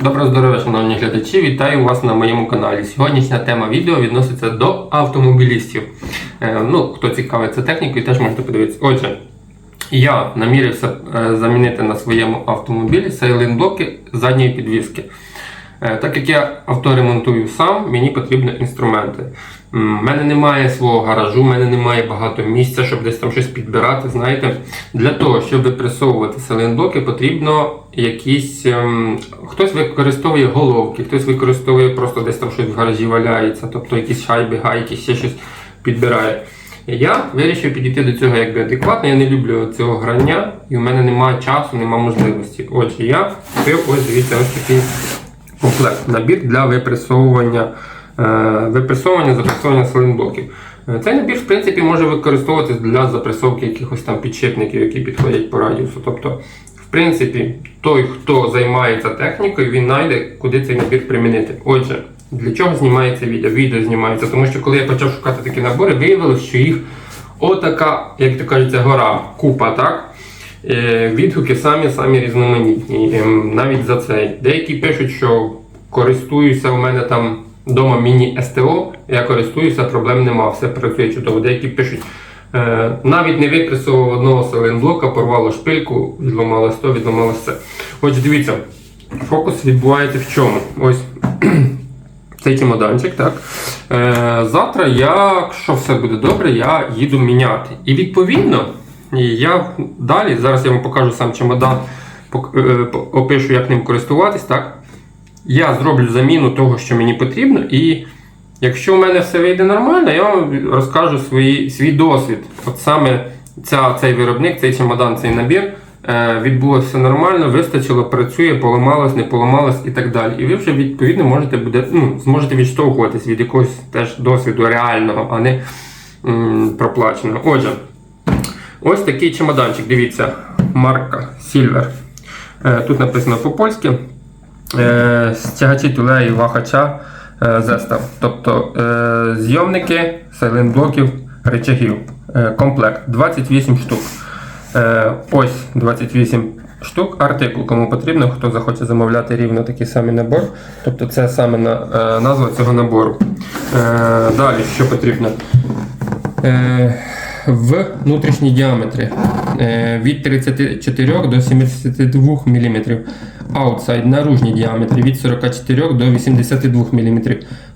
Доброго здоров'я, шановні глядачі! Вітаю вас на моєму каналі. Сьогоднішня тема відео відноситься до автомобілістів. Е, ну, хто цікавиться технікою, теж можете подивитися. Отже, я намірився е, замінити на своєму автомобілі сейлинблоки задньої підвіски. Е, Так як я авто ремонтую сам, мені потрібні інструменти. У мене немає свого гаражу, в мене немає багато місця, щоб десь там щось підбирати. Знаєте, для того, щоб випресовувати селендоки, потрібно якісь. ем, хтось використовує головки, хтось використовує просто десь там щось в гаражі валяється, тобто якісь шайби, гайки, ще щось підбирає. Я вирішив підійти до цього якби адекватно. Я не люблю цього грання, і в мене немає часу, немає можливості. Отже, я купив ось дивіться ось такий комплект, набір для випресовування, е, запресовування силинблоків. Е, Цей набір, в принципі, може використовуватись для запресовки якихось там підшипників, які підходять по радіусу. Тобто, в принципі, той, хто займається технікою, він знайде, куди цей набір примінити. Отже, для чого знімається відео? Відео знімається, тому що коли я почав шукати такі набори, виявилося, що їх отака, як то кажеться, гора, купа, так? Е, Відгуки самі самі різноманітні. Ем, Навіть за цей. Деякі пишуть, що користуюся у мене там вдома міні-СТО, я користуюся, проблем нема, все працює чудово. Деякі пишуть, е, навіть не випресував одного селенблока, порвало шпильку, відламалось то, відламалось це. Отже, дивіться, фокус відбувається в чому? Ось цей чемоданчик, так. Е, завтра, якщо все буде добре, я їду міняти. І відповідно, я далі, зараз я вам покажу сам чемодан, е, опишу, як ним користуватись, так. Я зроблю заміну того, що мені потрібно, і якщо в мене все вийде нормально, я вам розкажу свої, свій досвід. От саме ця, цей виробник, цей чемодан, цей набір. е, Відбулося нормально, вистачило, працює, поламалось, не поламалось і так далі. І ви вже відповідно можете буде, ну, зможете відштовхуватись від якогось теж досвіду реального, а не м, проплаченого. Отже, ось такий чемоданчик. Дивіться, марка Silver. Е, Тут написано по-польськи. Е, Стягачі тулеї вахача е, зестав. Тобто е, зйомники сайлентблоків речагів. Комплект 28 штук. Ось 28 штук. Артикул, кому потрібно, хто захоче замовляти рівно такий самий набор. Тобто це саме назва цього набору. Далі, що потрібно? В внутрішні діаметри від 34 до 72 мм. Outside наружні діаметри від 44 до 82 мм.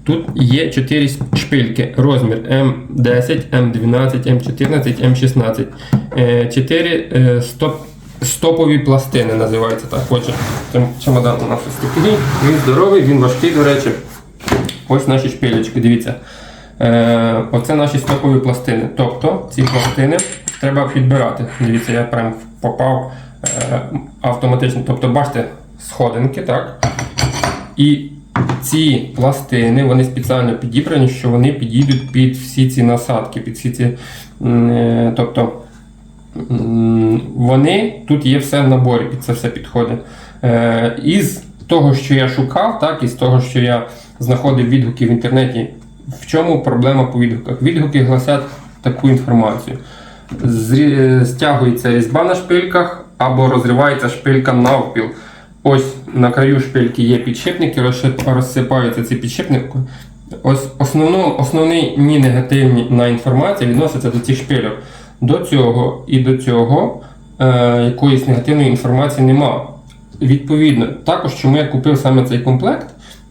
Тут є 4 шпильки. Розмір М10, М12, М14, М16. 4 стоп, стопові пластини називаються так. Отже, чемодан у нас ось. Він здоровий, він важкий, до речі. Ось наші шпилечки, дивіться. Е, оце наші стопові пластини. Тобто ці пластини треба підбирати. Дивіться, я прям попав е, автоматично. Тобто, бачите, сходинки, так? І ці пластини вони спеціально підібрані, що вони підійдуть під всі ці насадки, під всі ці. е, Тобто вони тут є все в наборі, під це все підходить. Е, із того, що я шукав, так, із того, що я знаходив відгуки в інтернеті, в чому проблема по відгуках? Відгуки гласять таку інформацію. Зрі- Стягується різьба на шпильках або розривається шпилька навпіл. Ось на краю шпильки є підшипники, розсипаються ці підшипники. Ось основно, основний ні негативні на інформація відноситься до цих шпильок. До цього і до цього е, якоїсь негативної інформації нема. Відповідно, також чому я купив саме цей комплект,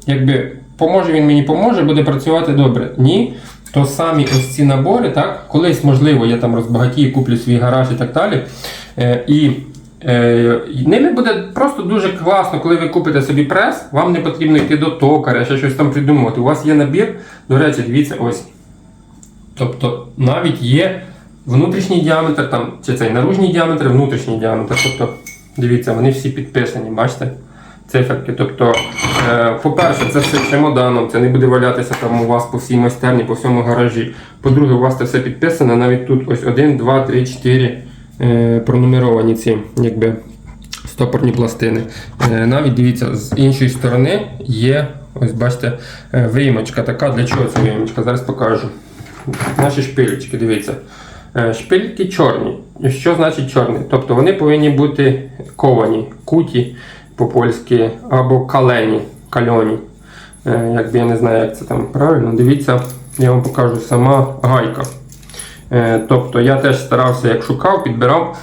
якби поможе він мені поможе, буде працювати добре. Ні, то самі ось ці набори, так, колись, можливо, я там розбагатію, куплю свій гараж і так далі. Е, і ними буде просто дуже класно, коли ви купите собі прес, вам не потрібно йти до токаря, ще щось там придумувати. У вас є набір, до речі, дивіться, ось. Тобто навіть є внутрішній діаметр, там, чи цей наружній діаметр, внутрішній діаметр. Тобто, дивіться, вони всі підписані, бачите? Циферки. Тобто, е, по-перше, це все чемоданом, це не буде валятися там у вас по всій майстерні, по всьому гаражі. По-друге, у вас це все підписано, навіть тут ось 1, 2, 3, 4 е, пронумеровані ці якби, стопорні пластини. Е, навіть дивіться, з іншої сторони є, ось бачите, е, виймочка така. Для чого ця виймочка? Зараз покажу. Наші шпилечки, дивіться. Е, Шпильки чорні. Що значить чорні? Тобто вони повинні бути ковані, куті, по-польськи, або калені, кальоні. Е, Якби я не знаю, як це там правильно. Дивіться, я вам покажу сама гайка. Е, Тобто я теж старався, як шукав, підбирав.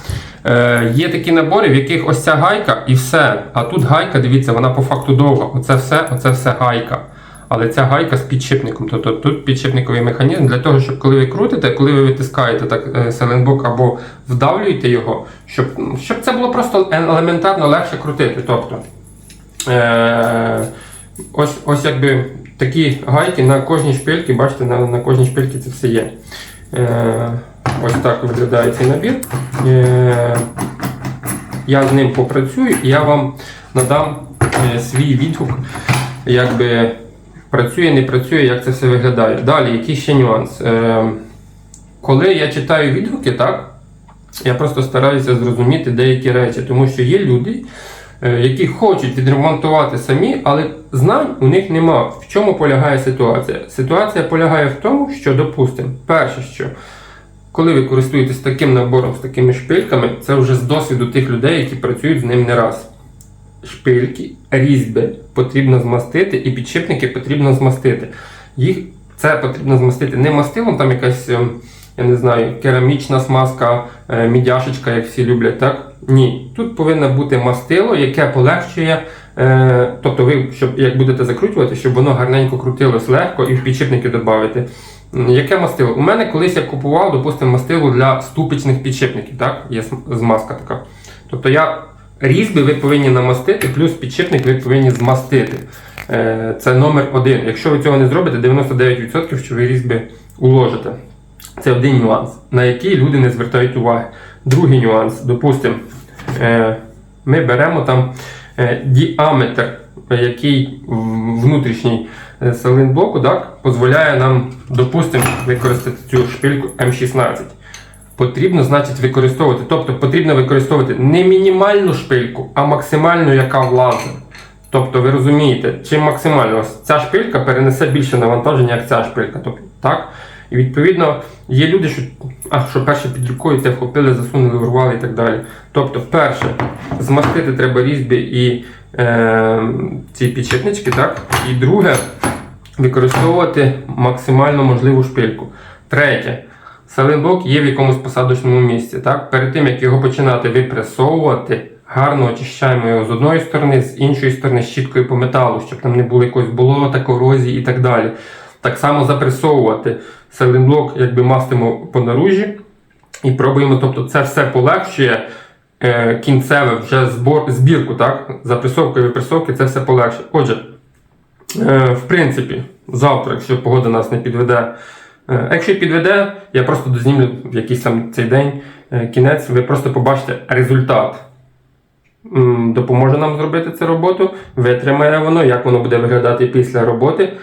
Е, Є такі набори, в яких ось ця гайка і все. А тут гайка, дивіться, вона по факту довга. Оце все, оце все гайка. Але ця гайка з підшипником. Тобто тут підшипниковий механізм для того, щоб коли ви крутите, коли ви витискаєте так е, селенбок або вдавлюєте його, щоб, щоб це було просто елементарно легше крутити. Тобто, е, ось, ось якби такі гайки на кожній шпильці, бачите, на, на кожній шпильці це все є. Е, ось так виглядає цей набір. Е, я з ним попрацюю і я вам надам е, свій відгук, якби працює, не працює, як це все виглядає. Далі, який ще нюанс. Коли я читаю відгуки, так, я просто стараюся зрозуміти деякі речі, тому що є люди, які хочуть відремонтувати самі, але знань у них нема. В чому полягає ситуація? Ситуація полягає в тому, що, допустимо, перше, що коли ви користуєтесь таким набором, з такими шпильками, це вже з досвіду тих людей, які працюють з ним не раз. Шпильки, різьби потрібно змастити, і підшипники потрібно змастити. Їх це потрібно змастити не мастилом, там якась, ем, я не знаю, керамічна смазка, е, мідяшечка, як всі люблять, так? Ні. Тут повинно бути мастило, яке полегшує. Е, тобто, ви, щоб як будете закручувати, щоб воно гарненько крутилось легко і в підшипники додати. Яке мастило? У мене колись я купував, допустимо, мастило для ступичних підшипників, так? Є змазка така. Тобто я різьби ви повинні намастити, плюс підшипник ви повинні змастити. Е, Це номер один. Якщо ви цього не зробите, 99% що ви різьби уложите. Це один нюанс, на який люди не звертають уваги. Другий нюанс, допустимо, е, ми беремо там е, діаметр, який внутрішній е, так, дозволяє нам, допустимо, використати цю шпильку М16 потрібно, значить, використовувати. Тобто потрібно використовувати не мінімальну шпильку, а максимальну, яка влазить. Тобто, ви розумієте, чим максимально ця шпилька перенесе більше навантаження, як ця шпилька. Тобто, так? І відповідно є люди, що, а, що перше під рукою це вхопили, засунули, урвали і так далі. Тобто, перше, змастити треба різьби і е, ці підшипнички, так? І друге, використовувати максимально можливу шпильку. Третє. Селенблок є в якомусь посадочному місці. Так? Перед тим, як його починати випресовувати, гарно очищаємо його з одної сторони, з іншої сторони щіткою по металу, щоб там не було якогось болота, корозії і так далі. Так само запресовувати селенблок, якби мастимо по наружі і пробуємо, тобто це все полегшує е, кінцеве вже збор, збірку, так? Запресовка і випресовки це все полегшує. Отже, Е, В принципі, завтра, якщо погода нас не підведе. е, Якщо підведе, я просто дознімлю в якийсь там цей день е, кінець, ви просто побачите результат. Допоможе нам зробити цю роботу, витримає воно, як воно буде виглядати після роботи.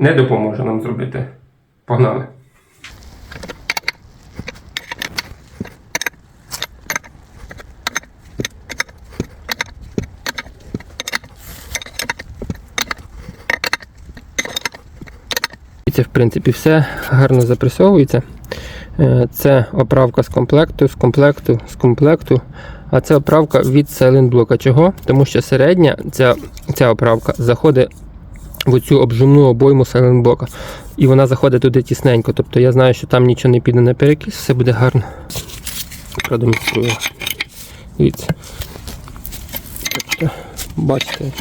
Не допоможе нам зробити. Погнали! І Це, в принципі, все гарно запресовується. Е, Це оправка з комплекту, з комплекту, з комплекту. А це оправка від селенблока. Чого? Тому що середня ця, ця оправка заходить в цю обжимну обойму селенблока. І вона заходить туди тісненько. Тобто я знаю, що там нічого не піде на перекіс, все буде гарно. Продемонструю. Дивіться. Тобто, бачите.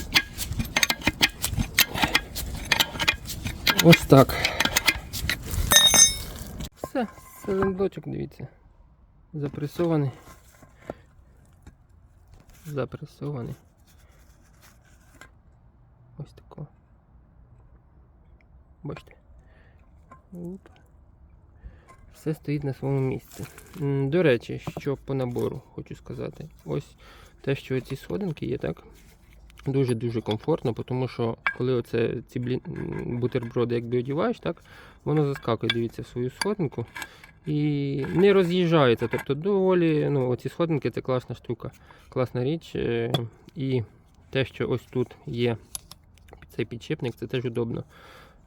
Ось так. Все, селенблочок, дивіться. Запресований. Запресований. Ось тако. Бачите. Оп. Все стоїть на своєму місці. До речі, що по набору хочу сказати. Ось те, що ці сходинки є, так? Дуже-дуже комфортно, тому що коли оце ці блін... бутерброди якби одіваєш, так, воно заскакує, дивіться, в свою сходинку і не роз'їжджається. Тобто доволі, ну, оці сходинки це класна штука, класна річ. е, І те, що ось тут є цей підшипник, це теж удобно.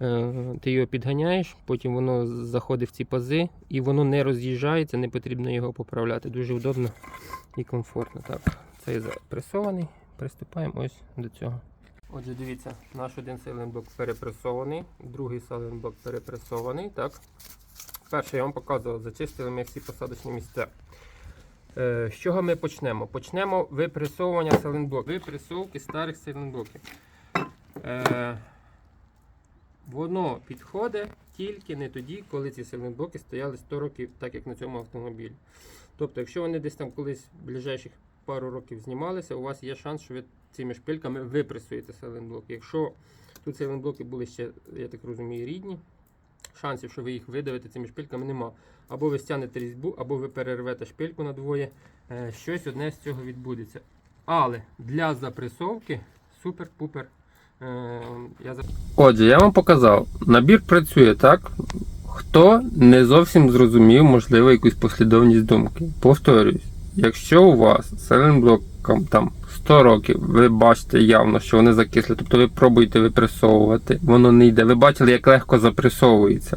Е, Ти його підганяєш, потім воно заходить в ці пази і воно не роз'їжджається, не потрібно його поправляти. Дуже удобно і комфортно. Так, цей запресований. приступаємо ось до цього. Отже, дивіться, наш один сайлентблок перепресований, другий сайлентблок перепресований. Так. Перше я вам показував, зачистили ми всі посадочні місця. Е, з чого ми почнемо? Почнемо випресовування сайлентблоків. Випресовки старих сайлентблоків. Воно підходить тільки не тоді, коли ці сайлентблоки стояли 100 років, так як на цьому автомобілі. Тобто, якщо вони десь там колись в ближайших пару років знімалися, у вас є шанс, що ви цими шпильками випресуєте сайлентблоки. Якщо тут сайлентблоки були ще, я так розумію, рідні, шансів, що ви їх видавите цими шпильками, нема. Або ви стягнете різьбу, або ви перервете шпильку на двоє. Е, Щось одне з цього відбудеться. Але для запресовки супер-пупер. Е, Отже, я вам показав. Набір працює так. Хто не зовсім зрозумів, можливо, якусь послідовність думки. Повторюсь, якщо у вас селенблоком там 100 років, ви бачите явно, що вони закисли, тобто ви пробуєте випресовувати, воно не йде. Ви бачили, як легко запресовується.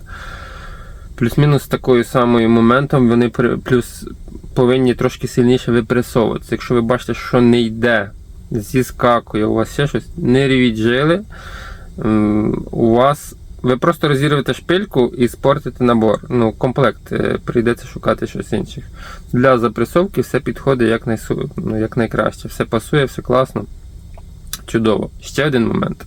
Плюс-мінус такою самою моментом вони плюс повинні трошки сильніше випресовуватися. Якщо ви бачите, що не йде, зіскакує, у вас ще щось, не рівіть жили, у вас ви просто розірвете шпильку і спортите набор. Ну, комплект, е, прийдеться шукати щось інше. Для запресовки все підходить як, найсу, ну, найкраще. Все пасує, все класно. Чудово. Ще один момент.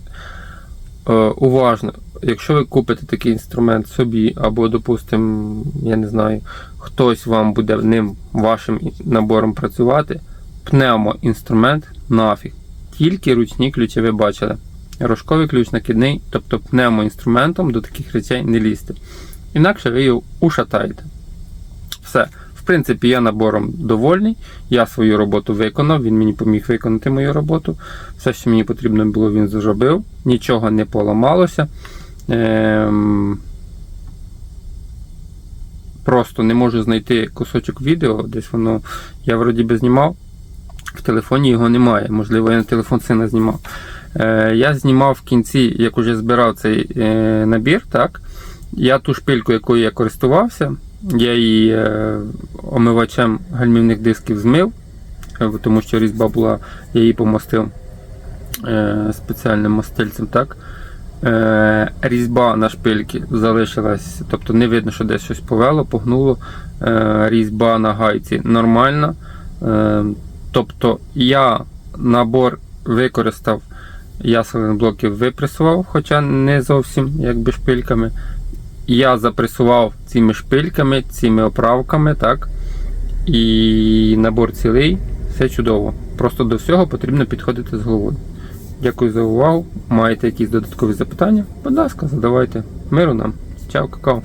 Е, уважно, якщо ви купите такий інструмент собі, або, допустимо, я не знаю, хтось вам буде ним вашим набором працювати, пневмоінструмент нафіг. Тільки ручні ключі ви бачили. Рожковий ключ накидний, тобто пневмоінструментом до таких речей не лізьте. Інакше ви його ушатаєте. Все. В принципі, я набором довольний. Я свою роботу виконав, він мені поміг виконати мою роботу. Все, що мені потрібно було, він зробив. Нічого не поламалося. Ем... Просто не можу знайти кусочок відео, десь воно. Я вроді би знімав. В телефоні його немає. Можливо, я на телефон сина знімав. Е, я знімав в кінці, як уже збирав цей е, набір, так? Я ту шпильку, якою я користувався, я її е, омивачем гальмівних дисків змив, е, тому що різьба була, я її помастив е, спеціальним мастильцем. так? Е, різьба на шпильці залишилась, тобто не видно, що десь щось повело, погнуло. Е, різьба на гайці нормальна. Тобто я набор використав, я блоків випресував, хоча не зовсім якби шпильками. Я запресував цими шпильками, цими оправками, так? І набор цілий, все чудово. Просто до всього потрібно підходити з головою. Дякую за увагу. Маєте якісь додаткові запитання? Будь ласка, задавайте. Миру нам. Чао, какао.